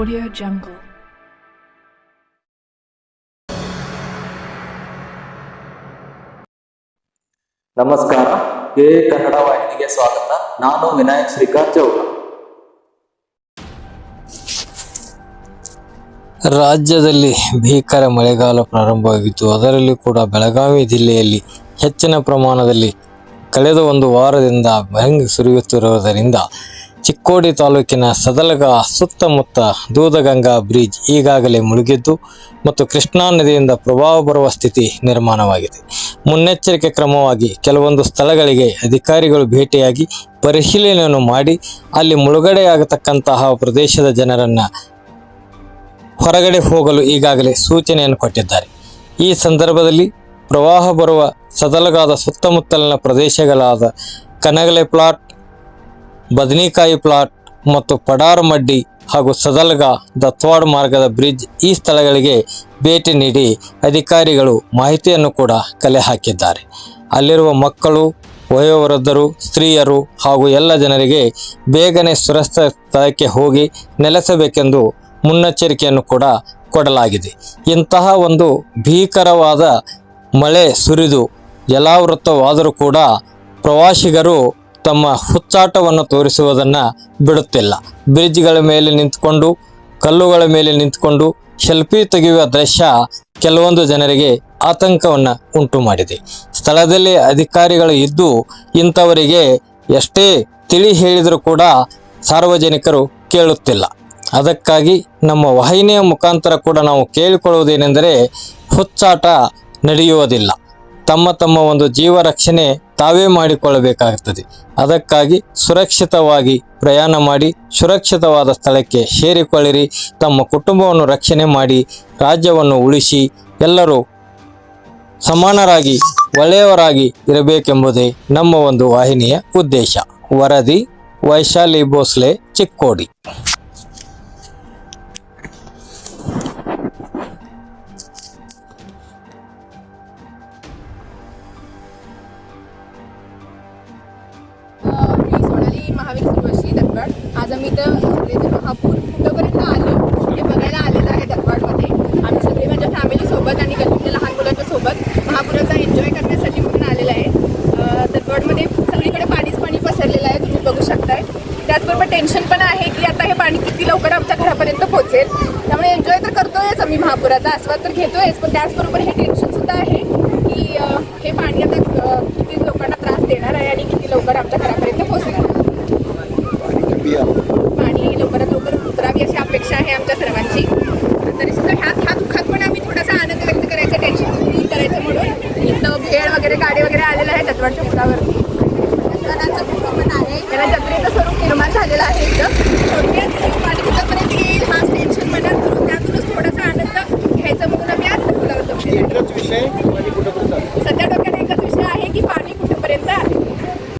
Audio Jungle. ನಮಸ್ಕಾರ. ಎ ಕನ್ನಡ ವಾಹಿನಿಗೆ ಸ್ವಾಗತ. ನಾನು ವಿನಾಯಕ್ ಶ್ರೀಕಾಂತ್ ಚೌಡ. ರಾಜ್ಯದಲ್ಲಿ ಭೀಕರ ಮಳೆಗಾಲ ಪ್ರಾರಂಭವಾಗಿತ್ತು ಅದರಲ್ಲಿ ಕೂಡ ಬೆಳಗಾವಿ ಜಿಲ್ಲೆಯಲ್ಲಿ ಹೆಚ್ಚಿನ ಪ್ರಮಾಣದಲ್ಲಿ ಕಳೆದ ಒಂದು ವಾರದಿಂದ ಭಯಂಗ ಸುರಿಯುತ್ತಿರುವುದರಿಂದ ಚಿಕ್ಕೋಡಿ ತಾಲೂಕಿನ ಸದಲಗ ಸುತ್ತಮುತ್ತ ದೂದಗಂಗಾ ಬ್ರಿಡ್ಜ್ ಈಗಾಗಲೇ ಮುಳುಗಿದ್ದು ಮತ್ತು ಕೃಷ್ಣಾ ನದಿಯಿಂದ ಪ್ರವಾಹ ಬರುವ ಸ್ಥಿತಿ ನಿರ್ಮಾಣವಾಗಿದೆ. ಮುನ್ನೆಚ್ಚರಿಕೆ ಕ್ರಮವಾಗಿ ಕೆಲವೊಂದು ಸ್ಥಳಗಳಿಗೆ ಅಧಿಕಾರಿಗಳು ಭೇಟಿಯಾಗಿ ಪರಿಶೀಲನೆಯನ್ನು ಮಾಡಿ ಅಲ್ಲಿ ಮುಳುಗಡೆಯಾಗತಕ್ಕಂತಹ ಪ್ರದೇಶದ ಜನರನ್ನು ಹೊರಗಡೆ ಹೋಗಲು ಈಗಾಗಲೇ ಸೂಚನೆಯನ್ನು ಕೊಟ್ಟಿದ್ದಾರೆ. ಈ ಸಂದರ್ಭದಲ್ಲಿ ಪ್ರವಾಹ ಬರುವ ಸದಲಗಾದ ಸುತ್ತಮುತ್ತಲಿನ ಪ್ರದೇಶಗಳಾದ ಕನಗಲೆ ಪ್ಲಾಟ್ ಬದನಿಕಾಯಿ ಪ್ಲಾಟ್ ಮತ್ತು ಪಡಾರಮಡ್ಡಿ ಹಾಗೂ ಸದಲ್ಗ ದತ್ವಾಡ್ ಮಾರ್ಗದ ಬ್ರಿಡ್ಜ್ ಈ ಸ್ಥಳಗಳಿಗೆ ಭೇಟಿ ನೀಡಿ ಅಧಿಕಾರಿಗಳು ಮಾಹಿತಿಯನ್ನು ಕೂಡ ಕಲೆ ಹಾಕಿದ್ದಾರೆ. ಅಲ್ಲಿರುವ ಮಕ್ಕಳು, ವಯೋವೃದ್ಧರು, ಸ್ತ್ರೀಯರು ಹಾಗೂ ಎಲ್ಲ ಜನರಿಗೆ ಬೇಗನೆ ಸುರಕ್ಷಿತ ಸ್ಥಳಕ್ಕೆ ಹೋಗಿ ನೆಲೆಸಬೇಕೆಂದು ಮುನ್ನೆಚ್ಚರಿಕೆಯನ್ನು ಕೂಡ ಕೊಡಲಾಗಿದೆ. ಇಂತಹ ಒಂದು ಭೀಕರವಾದ ಮಳೆ ಸುರಿದು ಜಲಾವೃತವಾದರೂ ಕೂಡ ಪ್ರವಾಸಿಗರು ತಮ್ಮ ಹುಚ್ಚಾಟವನ್ನು ತೋರಿಸುವುದನ್ನು ಬಿಡುತ್ತಿಲ್ಲ. ಬ್ರಿಡ್ಜ್ಗಳ ಮೇಲೆ ನಿಂತುಕೊಂಡು, ಕಲ್ಲುಗಳ ಮೇಲೆ ನಿಂತುಕೊಂಡು ಸೆಲ್ಫಿ ತೆಗೆಯುವ ದೃಶ್ಯ ಕೆಲವೊಂದು ಜನರಿಗೆ ಆತಂಕವನ್ನು ಉಂಟು ಮಾಡಿದೆ ಸ್ಥಳದಲ್ಲಿ ಅಧಿಕಾರಿಗಳು ಇದ್ದು, ಇಂಥವರಿಗೆ ಎಷ್ಟೇ ತಿಳಿ ಹೇಳಿದರೂ ಕೂಡ ಸಾರ್ವಜನಿಕರು ಕೇಳುತ್ತಿಲ್ಲ. ಅದಕ್ಕಾಗಿ ನಮ್ಮ ವಾಹಿನಿಯ ಮುಖಾಂತರ ಕೂಡ ನಾವು ಕೇಳಿಕೊಳ್ಳುವುದೇನೆಂದರೆ, ಹುಚ್ಚಾಟ ನಡೆಯುವುದಿಲ್ಲ. ತಮ್ಮ ತಮ್ಮ ಒಂದು ಜೀವ ರಕ್ಷಣೆ ತಾವೇ ಮಾಡಿಕೊಳ್ಳಬೇಕಾಗುತ್ತದೆ ಅದಕ್ಕಾಗಿ ಸುರಕ್ಷಿತವಾಗಿ ಪ್ರಯಾಣ ಮಾಡಿ, ಸುರಕ್ಷಿತವಾದ ಸ್ಥಳಕ್ಕೆ ಸೇರಿಕೊಳ್ಳಿರಿ. ತಮ್ಮ ಕುಟುಂಬವನ್ನು ರಕ್ಷಣೆ ಮಾಡಿ, ರಾಜ್ಯವನ್ನು ಉಳಿಸಿ, ಎಲ್ಲರೂ ಸಮಾನರಾಗಿ, ಒಳ್ಳೆಯವರಾಗಿ ಇರಬೇಕೆಂಬುದೇ ನಮ್ಮ ಒಂದು ವಾಹಿನಿಯ ಉದ್ದೇಶ. ವರದಿ ವೈಶಾಲಿ ಭೋಸ್ಲೆ, ಚಿಕ್ಕೋಡಿ. आज आम्ही इथं सगळेजण महापूर कुठंपर्यंत आलो? हे बघायला आलेलं आहे दत्तवाडमध्ये आम्ही सगळे माझ्या फॅमिलीसोबत आणि गल्लीतल्या लहान मुलांच्या सोबत महापुराचा एन्जॉय करण्यासाठी म्हणून आलेला आहे. अं, दत्तवाडमध्ये सगळीकडे पाणीच पाणी पसरलेलं आहे तुम्ही बघू शकताय. त्याचबरोबर टेन्शन पण आहे की आता हे पाणी किती लवकर आमच्या घरापर्यंत पोहोचेल. त्यामुळे एन्जॉय तर करतोयच आम्ही महापुराचा आस्वाद तर घेतोयच पण त्याचबरोबर हे टेन्शन सुद्धा आहे की हे पाणी आता किती लोकांना त्रास देणार आहे आणि किती लवकर आमच्या घरापर्यंत पोहोचणार पाचवडच्या पुलावरती सणांचं पण आहे. त्याला जत्रेचं स्वरूप निर्माण झालेलं आहे इथं. आणि तिथंपर्यंत येईल हा टेन्शन मनात त्यातूनच थोडासा आनंद घ्यायचा म्हणून आम्ही आज पुलावर